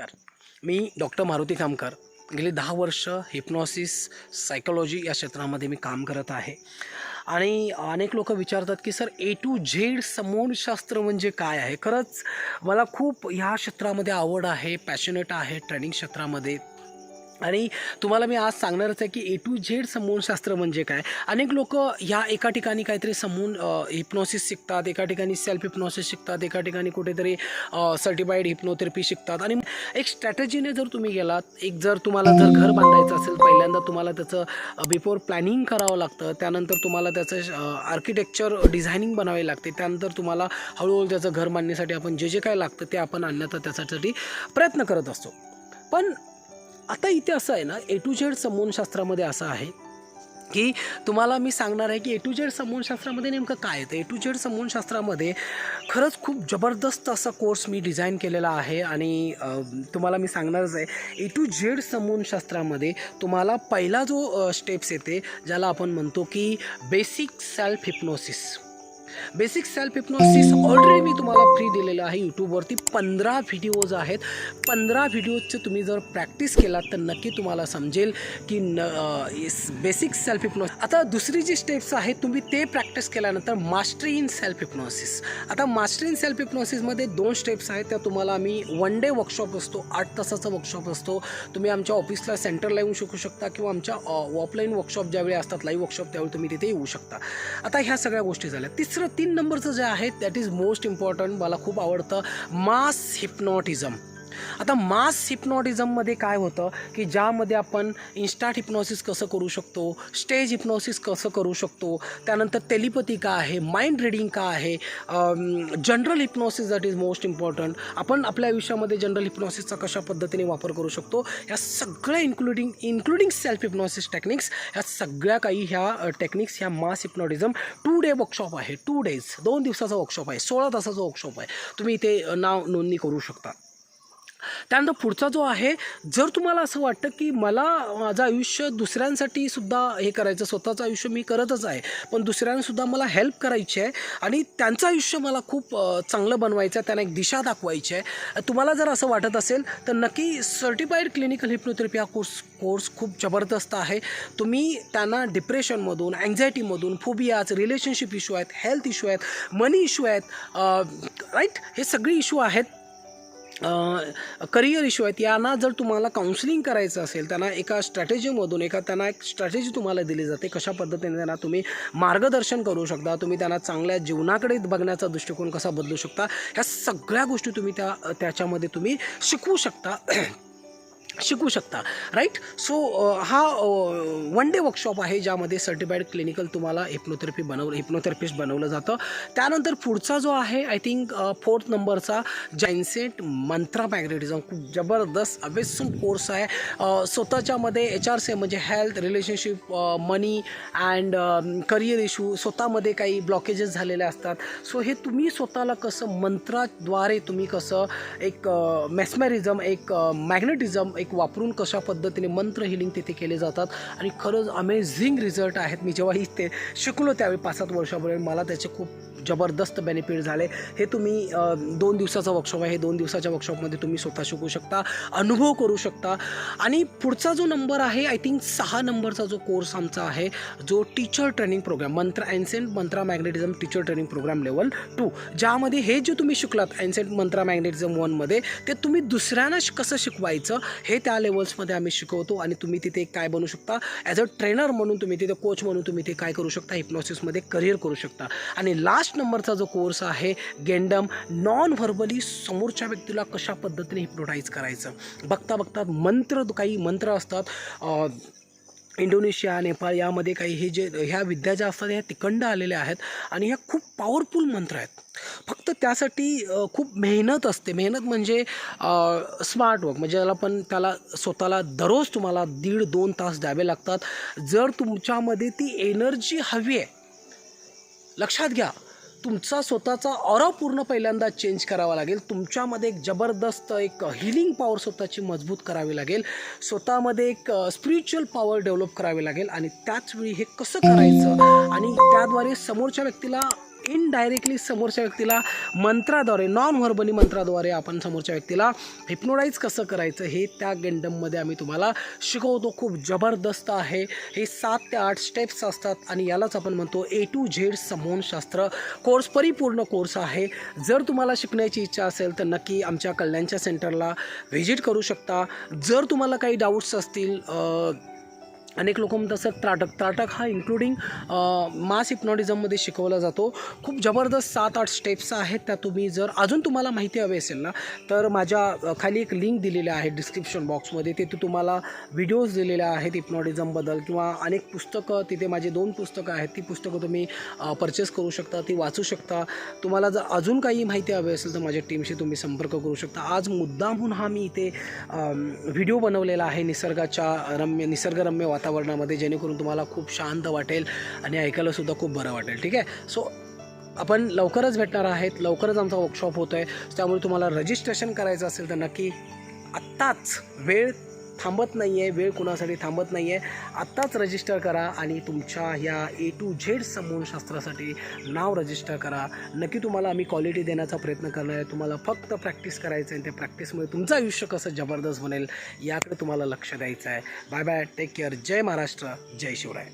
नमस्कार मी डॉक्टर मारुती कामकर. गेली दहा वर्ष हिप्नॉसिस सायकोलॉजी या क्षेत्रामध्ये मी काम करत आहे. आणि अनेक लोक विचारतात की सर ए टू झेड समोनशास्त्र म्हणजे काय आहे? खरंच मला खूप ह्या क्षेत्रामध्ये आवड आहे पॅशनेट आहे ट्रेनिंग क्षेत्रामध्ये. आणि तुम्हाला मी आज सांगणारच आहे की ए टू झेड समूहशास्त्र म्हणजे काय? अनेक लोक ह्या एका ठिकाणी काहीतरी समून हिप्नॉसिस शिकतात एका ठिकाणी सेल्फ हिप्नॉसिस शिकतात एका ठिकाणी कुठेतरी सर्टिफाईड हिप्नोथेरपी शिकतात. आणि एक स्ट्रॅटेजीने जर तुम्ही गेलात एक जर तुम्हाला जर घर बांधायचं असेल पहिल्यांदा तुम्हाला त्याचं बिफोर प्लॅनिंग करावं लागतं त्यानंतर तुम्हाला त्याचं आर्किटेक्चर डिझायनिंग बनावे लागते त्यानंतर तुम्हाला हळूहळू त्याचं घर बांधण्यासाठी आपण जे जे काय लागतं ते आपण आणण्याचा त्याच्यासाठी प्रयत्न करत असतो. पण आता इथे असं आहे ना ए टू झेड समूहशास्त्रामध्ये असं आहे की तुम्हाला मी सांगणार आहे की ए टू झेड समूहशास्त्रामध्ये नेमकं काय येतं ए टू झेड समूहशास्त्रामध्ये खरंच खूप जबरदस्त असा कोर्स मी डिझाईन केलेला आहे आणि तुम्हाला मी सांगणारच आहे ए टू झेड समूहशास्त्रामध्ये तुम्हाला पहिला जो स्टेप्स येते ज्याला आपण म्हणतो की basic self hypnosis basic self hypnosis already मी तुम्हाला फ्री आहे यूट्यूबवरती पंधरा व्हिडिओज आहेत. पंधरा व्हिडिओजचे तुम्ही जर प्रॅक्टिस केलात तर नक्की तुम्हाला समजेल की न बेसिक सेल्फ हिप्नॉसिस आता दुसरी जी स्टेप्स आहेत तुम्ही ते प्रॅक्टिस केल्यानंतर मास्टरी इन सेल्फ हिप्नॉसिस आता मास्टरी इन सेल्फ हिप्नॉसिसमध्ये दोन स्टेप्स आहेत. त्या तुम्हाला आम्ही वन डे वर्कशॉप असतो आठ तासाचा वर्कशॉप असतो. तुम्ही आमच्या ऑफिसला सेंटरला येऊ शकू शकता किंवा आमच्या ऑफलाईन वर्कशॉप ज्यावेळी असतात लाईव्ह वर्कशॉप त्यावेळी तुम्ही तिथे येऊ शकता. आता ह्या सगळ्या गोष्टी झाल्या. तिसरं तीन नंबरचं जे आहे दॅट इज मोस्ट इम्पॉर्टंट मला खूप आवडतं मास हिप्नॉटिझम. आता मास हिप्नॉटिझममध्ये काय होतं की ज्यामध्ये आपण इन्स्टाट हिप्नॉसिस कसं करू शकतो स्टेज हिप्नॉसिस कसं करू शकतो त्यानंतर टेलिपथी का आहे माइंड रिडिंग का आहे general hypnosis that is most important आपण आपल्या आयुष्यामध्ये जनरल हिप्नॉसिसचा कशा पद्धतीने वापर करू शकतो? ह्या सगळ्या including including self hypnosis techniques ह्या सगळ्या काही ह्या टेक्निक्स ह्या mass hypnotism two day workshop आहे. टू डेज दोन दिवसाचा वर्कशॉप आहे. सोळा तासाचा वर्कशॉप आहे. तुम्ही इथे नाव नोंदणी करू शकता. त्यानंतर पुढचा जो आहे जर तुम्हाला असं वाटतं की मला माझं आयुष्य दुसऱ्यांसाठी सुद्धा हे करायचं स्वतःचं आयुष्य मी करतच आहे पण दुसऱ्यांसुद्धा मला हेल्प करायची आहे आणि त्यांचं आयुष्य मला खूप चांगलं बनवायचं आहे त्यांना एक दिशा दाखवायची आहे तुम्हाला जर असं वाटत असेल तर नक्की सर्टिफाईड क्लिनिकल हिप्नोथेरपी हा कोर्स कोर्स खूप जबरदस्त आहे. तुम्ही त्यांना डिप्रेशनमधून अँझायटीमधून फोबियाज रिलेशनशिप इश्यू आहेत हेल्थ इश्यू आहेत मनी इश्यू आहेत राईट हे सगळे इश्यू आहेत. करिअर इश्यू आहेत. यांना जर तुम्हाला काउन्सिलिंग करायचं असेल त्यांना एका स्ट्रॅटेजीमधून एका त्यांना एक स्ट्रॅटेजी तुम्हाला दिली जाते कशा पद्धतीने त्यांना तुम्ही मार्गदर्शन करू शकता तुम्ही त्यांना चांगल्या जीवनाकडे बघण्याचा दृष्टिकोन कसा बदलू शकता ह्या सगळ्या गोष्टी तुम्ही त्या त्याच्यामध्ये तुम्ही शिकवू शकता. शिकू शकता राईट सो हा वन डे वर्कशॉप आहे ज्यामध्ये सर्टिफाईड क्लिनिकल तुम्हाला हिप्नोथेरपी बनवलं हिप्नोथेरपिस्ट बनवलं जातं. त्यानंतर पुढचा जो आहे आय थिंक फोर्थ नंबरचा जैनसेट मंत्रा मॅग्नेटिझम खूप जबरदस्त अवेसम कोर्स आहे. स्वतःच्यामध्ये एच आर सी म्हणजे health relationship money and career issue स्वतःमध्ये काही ब्लॉकेजेस झालेले असतात. सो हे तुम्ही स्वतःला कसं मंत्राद्वारे तुम्ही कसं एक मेस्मॅरिझम एक मॅग्नेटिझम एक वापरून कशा पद्धतीने मंत्र हिलिंग तिथे केले जातात. आणि खरंच अमेझिंग रिझल्ट आहेत. मी जेव्हा इथे शिकलो त्यावेळी पाच सात वर्षापर्यंत मला त्याचे खूप जबरदस्त बेनिफिट झाले. हे तुम्ही दोन दिवसाचा वर्कशॉप आहे. हे दोन दिवसाच्या वर्कशॉपमध्ये तुम्ही स्वतः शिकू शकता अनुभव करू शकता. आणि पुढचा जो नंबर आहे आय थिंक सहा नंबरचा जो कोर्स आमचा आहे जो teacher training program Mantra ascent Mantra magnetism teacher training program level two ज्यामध्ये हे जे तुम्ही शिकलात अँसेंट मंत्रा मॅग्नेटिझम वनमध्ये ते तुम्ही दुसऱ्यांना श- कसं शिकवायचं हे त्या लेवल्समध्ये आम्ही शिकवतो आणि तुम्ही तिथे काय बनू शकता? ॲज अ ट्रेनर म्हणून तुम्ही तिथे कोच म्हणून तुम्ही ते काय करू शकता? हिप्नॉसिसमध्ये करिअर करू शकता. आणि लास्ट नंबरचा जो कोर्स आहे गेंडम नॉन व्हर्बली समोरच्या व्यक्तीला कशा पद्धतीने हिप्नोटाईज करायचं? बघता बघता मंत्र काही मंत्र असतात इंडोनेशिया नेपाळ यामध्ये काही हे जे ह्या विद्या ज्या असतात ह्या तिखंड आलेल्या आहेत आणि ह्या खूप पॉवरफुल मंत्र आहेत. फक्त त्यासाठी खूप मेहनत असते. मेहनत म्हणजे स्मार्ट वर्क म्हणजे त्याला पण त्याला स्वतःला दररोज तुम्हाला दीड दोन तास द्यावे लागतात. जर तुमच्यामध्ये ती एनर्जी हवी आहे लक्षात घ्या. तुमचा स्वतःचा ऑरा पूर्ण पहिल्यांदा चेंज करावा लागेल. तुमच्यामध्ये एक जबरदस्त एक हिलिंग पॉवर स्वतःची मजबूत करावी लागेल. स्वतःमध्ये एक स्पिरिच्युअल पॉवर डेव्हलप करावी लागेल. आणि त्याचवेळी हे कसं करायचं? आणि त्याद्वारे समोरच्या व्यक्तीला इनडायरेक्टली समोरच्या व्यक्तीला मंत्राद्वारे नॉन व्हर्बली मंत्राद्वारे आपण समोरच्या व्यक्तीला हिप्नोडाईज कसं करायचं हे त्या गेंडममध्ये आम्ही तुम्हाला शिकवतो. खूप जबरदस्त आहे. हे सात ते आठ स्टेप्स असतात आणि यालाच आपण म्हणतो ए टू झेड समोनशास्त्र कोर्स परिपूर्ण कोर्स आहे. जर तुम्हाला शिकण्याची इच्छा असेल तर नक्की आमच्या कल्याणच्या सेंटरला व्हिजिट करू शकता. जर तुम्हाला काही डाऊट्स असतील अनेक लोक म्हणतात सर त्राटक त्राटक हा इन्क्लुडिंग मास हिप्नॉटिझममध्ये शिकवला जातो. खूप जबरदस्त सात आठ स्टेप्स आहेत त्या तुम्ही जर अजून तुम्हाला माहिती हवी असेल ना तर माझ्या खाली एक लिंक दिलेली आहे डिस्क्रिप्शन बॉक्समध्ये तिथे तुम्हाला व्हिडिओज दिलेल्या आहेत हिप्नॉटिझमबद्दल किंवा अनेक पुस्तकं तिथे माझे दोन पुस्तकं आहेत. ती पुस्तकं तुम्ही परचेस करू शकता ती वाचू शकता. तुम्हाला जर अजून काही माहिती हवी असेल तर माझ्या टीमशी तुम्ही संपर्क करू शकता. आज मुद्दामहून हा मी इथे व्हिडिओ बनवलेला आहे निसर्गाच्या रम्य निसर्गरम्य वातावरणामध्ये जेणेकरून तुम्हाला खूप शांत वाटेल आणि ऐकायलासुद्धा खूप बरं वाटेल ठीक आहे? सो आपण लवकरच भेटणार आहेत. लवकरच आमचा वर्कशॉप होतो आहे त्यामुळे तुम्हाला रजिस्ट्रेशन करायचं असेल तर नक्की आत्ताच वेळ थांबत नाही आहे वेळ कुणासाठी थांबत नाही आहे आत्ताच रजिस्टर करा आणि तुमच्या ह्या ए टू झेड समूहशास्त्रासाठी नाव रजिस्टर करा. नक्की तुम्हाला आम्ही क्वालिटी देण्याचा प्रयत्न करणार आहे. तुम्हाला फक्त प्रॅक्टिस करायचं आहे आणि त्या प्रॅक्टिसमुळे तुमचं आयुष्य कसं जबरदस्त बनेल याकडे तुम्हाला लक्ष द्यायचं आहे बाय बाय टेक केअर जय महाराष्ट्र. जय शिवराय.